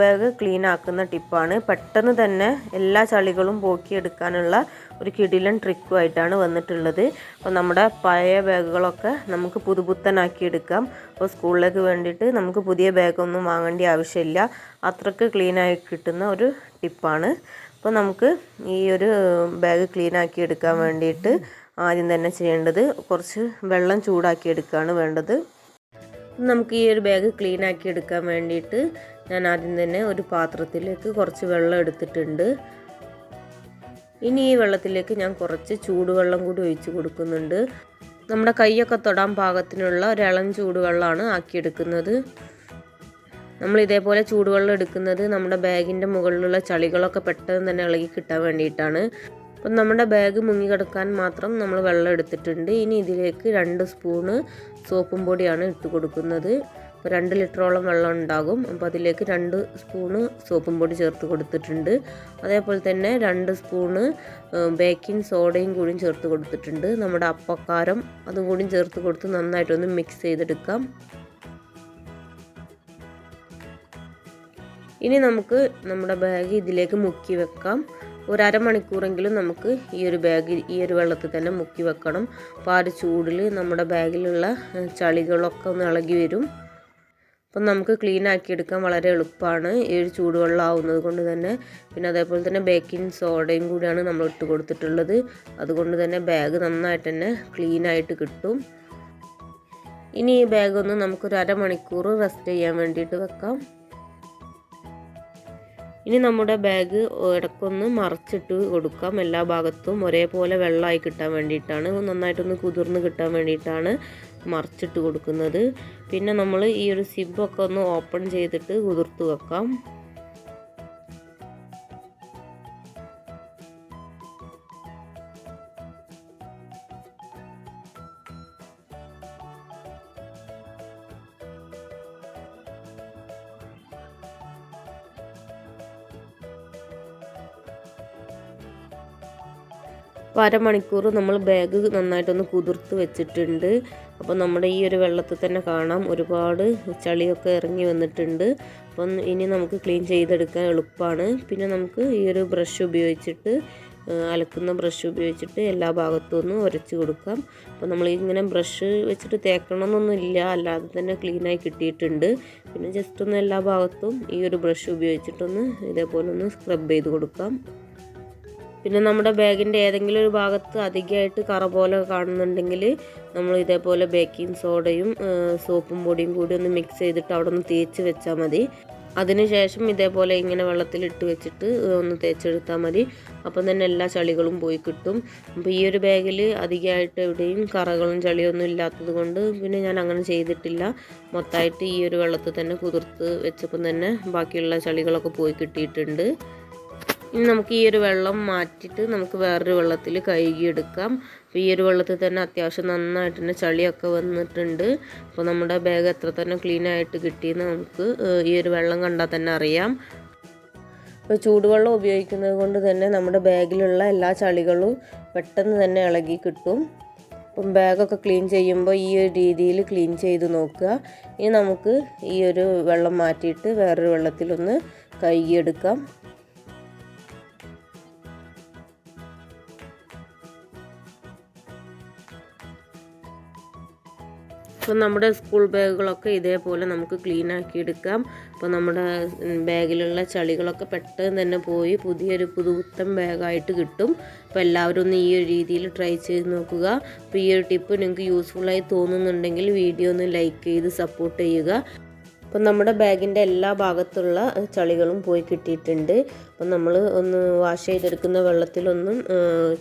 Bag clean ആക്കുന്ന ടിപ്പാണ്. പെട്ടെന്ന് തന്നെ എല്ലാ ചളികളും പോക്കിയെടുക്കാനുള്ള ഒരു കിടിലൻ ട്രിക്കുമായിട്ടാണ് വന്നിട്ടുള്ളത്. അപ്പോൾ നമ്മുടെ പഴയ ബാഗുകളൊക്കെ നമുക്ക് പുതുപുത്തനാക്കി എടുക്കാം അപ്പോൾ സ്കൂളിലേക്ക് വേണ്ടിയിട്ട് നമുക്ക് പുതിയ ബാഗൊന്നും വാങ്ങേണ്ട ആവശ്യമില്ല. അത്രയ്ക്ക് ക്ലീനായി കിട്ടുന്ന ഒരു ടിപ്പാണ്. അപ്പോൾ നമുക്ക് ഈ ഒരു ബാഗ് ക്ലീനാക്കി എടുക്കാൻ വേണ്ടിയിട്ട് ആദ്യം തന്നെ ചെയ്യേണ്ടത് കുറച്ച് വെള്ളം ചൂടാക്കി എടുക്കുകയാണ് വേണ്ടത്. നമുക്ക് ഈ ഒരു ബാഗ് ക്ലീൻ ആക്കി എടുക്കാൻ വേണ്ടിയിട്ട് ഞാൻ ആദ്യം തന്നെ ഒരു പാത്രത്തിലേക്ക് കുറച്ച് വെള്ളം എടുത്തിട്ടുണ്ട്. ഇനി ഈ വെള്ളത്തിലേക്ക് ഞാൻ കുറച്ച് ചൂടുവെള്ളം കൂടി ഒഴിച്ച് കൊടുക്കുന്നുണ്ട്. നമ്മുടെ കൈയൊക്കെ തൊടാൻ പാകത്തിനുള്ള ഒരിളം ചൂടുവെള്ളമാണ് ആക്കിയെടുക്കുന്നത്. നമ്മൾ ഇതേപോലെ ചൂടുവെള്ളം എടുക്കുന്നത് നമ്മുടെ ബാഗിന്റെ മുകളിലുള്ള ചളികളൊക്കെ പെട്ടെന്ന് തന്നെ ഇളകി കിട്ടാൻ വേണ്ടിയിട്ടാണ്. അപ്പം നമ്മുടെ ബാഗ് മുങ്ങിക്കിടക്കാൻ മാത്രം നമ്മൾ വെള്ളം എടുത്തിട്ടുണ്ട്. ഇനി ഇതിലേക്ക് രണ്ട് സ്പൂണ് സോപ്പും പൊടിയാണ് ഇട്ട് കൊടുക്കുന്നത്. അപ്പോൾ രണ്ട് ലിറ്ററോളം വെള്ളം ഉണ്ടാകും. അപ്പോൾ അതിലേക്ക് രണ്ട് സ്പൂണ് സോപ്പും പൊടി ചേർത്ത് കൊടുത്തിട്ടുണ്ട്. അതേപോലെ തന്നെ രണ്ട് സ്പൂണ് ബേക്കിംഗ് സോഡയും കൂടി ചേർത്ത് കൊടുത്തിട്ടുണ്ട്. നമ്മുടെ അപ്പക്കാരം അതും കൂടി ചേർത്ത് കൊടുത്ത് നന്നായിട്ടൊന്ന് മിക്സ് ചെയ്തെടുക്കാം. ഇനി നമുക്ക് നമ്മുടെ ബാഗ് ഇതിലേക്ക് മുക്കി വെക്കാം. ഒരു അരമണിക്കൂറെങ്കിലും നമുക്ക് ഈ ഒരു ബാഗിൽ ഈ ഒരു വെള്ളത്തിൽ തന്നെ മുക്കി വെക്കണം. അപ്പോൾ ആ ഒരു ചൂടിൽ നമ്മുടെ ബാഗിലുള്ള ചളികളൊക്കെ ഒന്ന് ഇളകി വരും. അപ്പം നമുക്ക് ക്ലീൻ ആക്കി എടുക്കാൻ വളരെ എളുപ്പമാണ്. ഈ ഒരു ചൂടുവെള്ളം ആവുന്നത് കൊണ്ട് തന്നെ. പിന്നെ അതേപോലെ തന്നെ ബേക്കിംഗ് സോഡയും കൂടിയാണ് നമ്മൾ ഇട്ട് കൊടുത്തിട്ടുള്ളത്. അതുകൊണ്ട് തന്നെ ബാഗ് നന്നായിട്ട് തന്നെ ക്ലീൻ ആയിട്ട് കിട്ടും. ഇനി ഈ ബാഗ് ഒന്ന് നമുക്കൊരു അരമണിക്കൂർ റെസ്റ്റ് ചെയ്യാൻ വേണ്ടിയിട്ട് വെക്കാം. ഇനി നമ്മുടെ ബാഗ് ഇടയ്ക്കൊന്ന് മറച്ചിട്ട് കൊടുക്കാം. എല്ലാ ഭാഗത്തും ഒരേപോലെ വെള്ളമായി കിട്ടാൻ വേണ്ടിയിട്ടാണ്. നന്നായിട്ടൊന്ന് കുതിർന്ന് കിട്ടാൻ വേണ്ടിയിട്ടാണ്. മറച്ചിട്ട് കൊടുക്കുന്നത്. പിന്നെ നമ്മൾ ഈ ഒരു സിബൊക്കെ ഒന്ന് ഓപ്പൺ ചെയ്തിട്ട് കുതിർത്ത് വെക്കാം. അപ്പോൾ അരമണിക്കൂർ നമ്മൾ ബാഗ് നന്നായിട്ടൊന്ന് കുതിർത്ത് വെച്ചിട്ടുണ്ട്. അപ്പോൾ നമ്മുടെ ഈ ഒരു വെള്ളത്തിൽ തന്നെ കാണാം. ഒരുപാട് ചളിയൊക്കെ ഇറങ്ങി വന്നിട്ടുണ്ട്. അപ്പം ഇനി നമുക്ക് ക്ലീൻ ചെയ്തെടുക്കാൻ എളുപ്പമാണ് പിന്നെ നമുക്ക് ഈ ഒരു ബ്രഷ് ഉപയോഗിച്ചിട്ട് അലക്കുന്ന ബ്രഷ് ഉപയോഗിച്ചിട്ട് എല്ലാ ഭാഗത്തും ഒന്ന് ഉരച്ച് കൊടുക്കാം. അപ്പോൾ നമ്മൾ ഇങ്ങനെ ബ്രഷ് വെച്ചിട്ട് തേക്കണമെന്നൊന്നുമില്ല. അല്ലാതെ തന്നെ ക്ലീനായി കിട്ടിയിട്ടുണ്ട്. പിന്നെ ജസ്റ്റ് ഒന്ന് എല്ലാ ഭാഗത്തും ഈ ഒരു ബ്രഷ് ഉപയോഗിച്ചിട്ടൊന്ന് ഇതേപോലെ ഒന്ന് സ്ക്രബ് ചെയ്ത് കൊടുക്കാം. പിന്നെ നമ്മുടെ ബാഗിന്റെ ഏതെങ്കിലും ഒരു ഭാഗത്ത് അധികമായിട്ട് കറ പോലെ കാണുന്നുണ്ടെങ്കിൽ നമ്മൾ ഇതേപോലെ ബേക്കിംഗ് സോഡയും സോപ്പും പൊടിയും കൂടി ഒന്ന് മിക്സ് ചെയ്തിട്ട് അവിടെ ഒന്ന് തേച്ച് വെച്ചാൽ മതി. അതിനുശേഷം ഇതേപോലെ ഇങ്ങനെ വെള്ളത്തിലിട്ട് വെച്ചിട്ട് ഒന്ന് തേച്ചെടുത്താൽ മതി. അപ്പം തന്നെ എല്ലാ ചളികളും പോയി കിട്ടും. അപ്പോൾ ഈ ഒരു ബാഗിൽ അധികമായിട്ട് എവിടെയും കറകളും ചളിയൊന്നും ഇല്ലാത്തത് കൊണ്ട് പിന്നെ ഞാൻ അങ്ങനെ ചെയ്തിട്ടില്ല. മൊത്തമായിട്ട് ഈ ഒരു വെള്ളത്തിൽ തന്നെ കുതിർത്ത് വെച്ചപ്പം തന്നെ ബാക്കിയുള്ള ചളികളൊക്കെ പോയി കിട്ടിയിട്ടുണ്ട്. ഇനി നമുക്ക് ഈ ഒരു വെള്ളം മാറ്റിയിട്ട് നമുക്ക് വേറൊരു വെള്ളത്തിൽ കഴുകിയെടുക്കാം. അപ്പോൾ ഈ ഒരു വെള്ളത്തിൽ തന്നെ അത്യാവശ്യം നന്നായിട്ട് തന്നെ ചളിയൊക്കെ വന്നിട്ടുണ്ട്. അപ്പോൾ നമ്മുടെ ബാഗ് എത്ര തന്നെ ക്ലീൻ ആയിട്ട് കിട്ടിയെന്ന് നമുക്ക് ഈ ഒരു വെള്ളം കണ്ടാൽ തന്നെ അറിയാം. ഇപ്പോൾ ചൂടുവെള്ളം ഉപയോഗിക്കുന്നത് കൊണ്ട് തന്നെ നമ്മുടെ ബാഗിലുള്ള എല്ലാ ചളികളും പെട്ടെന്ന് തന്നെ ഇളകി കിട്ടും. അപ്പം ബാഗൊക്കെ ക്ലീൻ ചെയ്യുമ്പോൾ ഈ ഒരു രീതിയിൽ ക്ലീൻ ചെയ്ത് നോക്കുക. ഇനി നമുക്ക് ഈ ഒരു വെള്ളം മാറ്റിയിട്ട് വേറൊരു വെള്ളത്തിലൊന്ന് കഴുകിയെടുക്കാം. അപ്പോൾ നമ്മുടെ സ്കൂൾ ബാഗുകളൊക്കെ ഇതേപോലെ നമുക്ക് ക്ലീൻ ആക്കി എടുക്കാം. അപ്പോൾ നമ്മുടെ ബാഗിലുള്ള ചളികളൊക്കെ പെട്ടെന്ന് തന്നെ പോയി പുതിയൊരു പുതുത്തം ബാഗായിട്ട് കിട്ടും. അപ്പോൾ എല്ലാവരും ഒന്ന് ഈ ഒരു രീതിയിൽ ട്രൈ ചെയ്ത് നോക്കുക. അപ്പോൾ ഈ ഒരു ടിപ്പ് നിങ്ങൾക്ക് യൂസ്ഫുള്ളായി തോന്നുന്നുണ്ടെങ്കിൽ വീഡിയോ ഒന്ന് ലൈക്ക് ചെയ്ത് സപ്പോർട്ട് ചെയ്യുക. അപ്പം നമ്മുടെ ബാഗിന്റെ എല്ലാ ഭാഗത്തുള്ള ചളികളും പോയി കിട്ടിയിട്ടുണ്ട്. അപ്പം നമ്മൾ ഒന്ന് വാഷ് ചെയ്തെടുക്കുന്ന വെള്ളത്തിലൊന്നും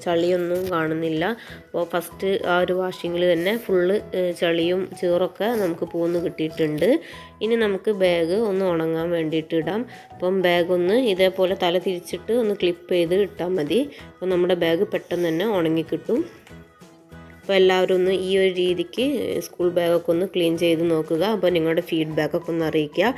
ചളിയൊന്നും കാണുന്നില്ല. അപ്പോൾ ഫസ്റ്റ് ആ ഒരു വാഷിങ്ങിൽ തന്നെ ഫുള്ള് ചളിയും ചീറൊക്കെ നമുക്ക് പോന്ന് കിട്ടിയിട്ടുണ്ട്. ഇനി നമുക്ക് ബാഗ് ഒന്ന് ഉണങ്ങാൻ വേണ്ടിയിട്ട് ഇടാം. അപ്പം ബാഗ് ഒന്ന് ഇതേപോലെ തല തിരിച്ചിട്ട് ഒന്ന് ക്ലിപ്പ് ചെയ്ത് ഇട്ടാൽ മതി. അപ്പോൾ നമ്മുടെ ബാഗ് പെട്ടെന്ന് തന്നെ ഉണങ്ങി കിട്ടും. അപ്പോൾ എല്ലാവരും ഒന്ന് ഈ ഒരു രീതിക്ക് സ്കൂൾ ബാഗൊക്കെ ഒന്ന് ക്ലീൻ ചെയ്ത് നോക്കുക. അപ്പോൾ നിങ്ങളുടെ ഫീഡ്ബാക്കൊക്കെ ഒന്ന് അറിയിക്കുക.